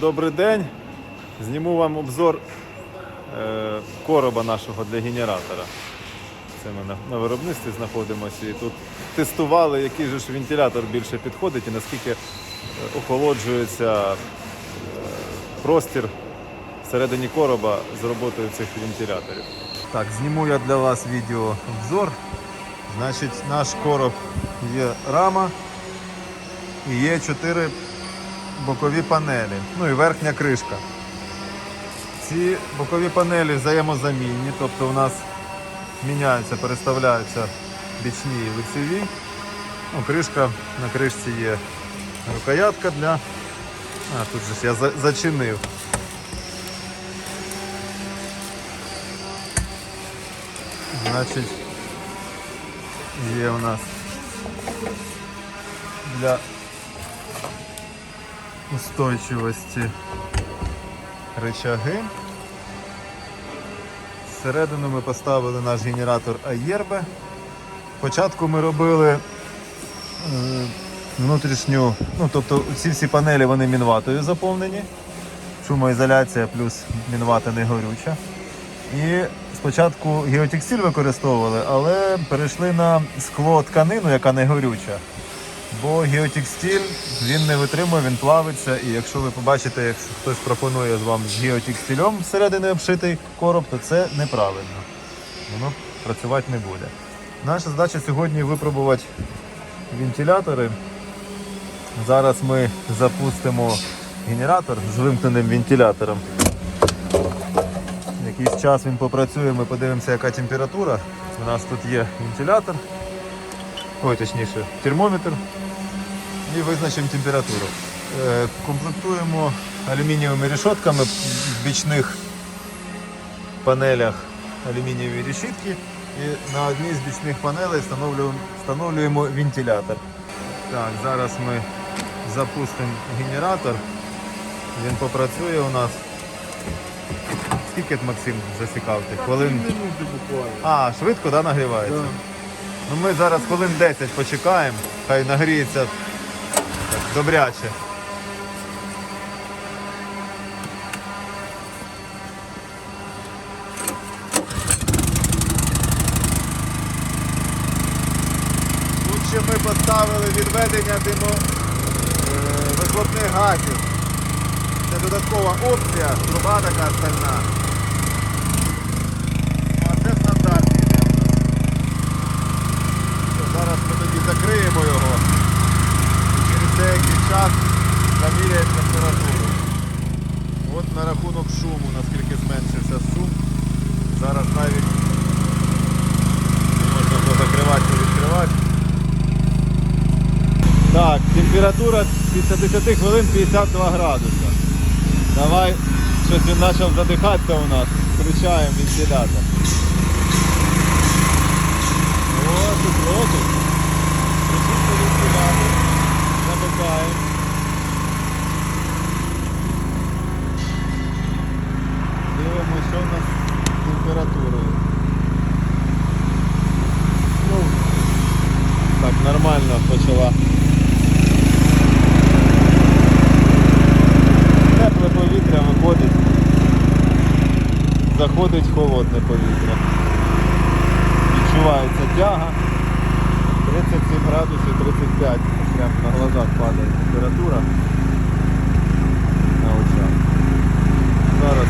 Добрий день. Зніму вам обзор е, короба нашого для генератора. Це ми на, на виробництві знаходимося і тут тестували, який же ж вентилятор більше підходить і наскільки е, охолоджується е, простір всередині короба з роботою цих вентиляторів. Так, зніму я для вас відео обзор. Значить, наш короб є рама і є чотири бокові панелі, ну і верхня кришка. Ці бокові панелі взаємозамінні, тобто у нас міняються, переставляються бічні і лицеві. Ну, кришка, на кришці є рукоятка для. А, тут же ж я за- зачинив. Значить, є у нас для устойчивості рычаги. Всередину ми поставили наш генератор Аєрбе. Спочатку ми робили е, внутрішню, ну тобто ці всі панелі вони мінватою заповнені. Шумоізоляція плюс мінвата не горюча. І спочатку геотекстиль використовували, але перейшли на скло тканину, яка не горюча. Бо геотекстиль він не витримує, він плавиться. І якщо ви побачите, якщо хтось пропонує вам з геотекстилем всередині обшитий короб, то це неправильно. Воно працювати не буде. Наша задача сьогодні випробувати вентилятори. Зараз ми запустимо генератор з вимкненим вентилятором. Якийсь час він попрацює, ми подивимося, яка температура. У нас тут є вентилятор, ой, точніше, термометр і визначимо температуру. Е, Комплектуємо алюмінієвими решотками в бічних панелях алюмінієві решітки. І на одній з бічних панелей встановлюємо, встановлюємо вентилятор. Так, зараз ми запустимо генератор. Він попрацює у нас. Скільки Максим засікав ти? Хвилин. А, швидко да, нагрівається? Да. Ну ми зараз хвилин 10 почекаємо, хай нагріється так, добряче. Тут ще ми поставили відведення димо е, вихлопних газів. Це додаткова опція, труба така стальна. А це стандартний йде у нас. Що, Зараз ми тоді закриємо його і через деякий час заміряємо температуру. От на рахунок шуму, наскільки зменшився шум. Зараз навіть можна позакривати, відкривати. Так, температура після 10 хвилин 52 градуса. Давай, щось він почав задихатися у нас. Включаємо вентилятор. нормально почала. Тепле повітря виходить, заходить холодне повітря. Відчувається тяга. 37 градусів, 35, прямо на глазах падає температура на очах. Зараз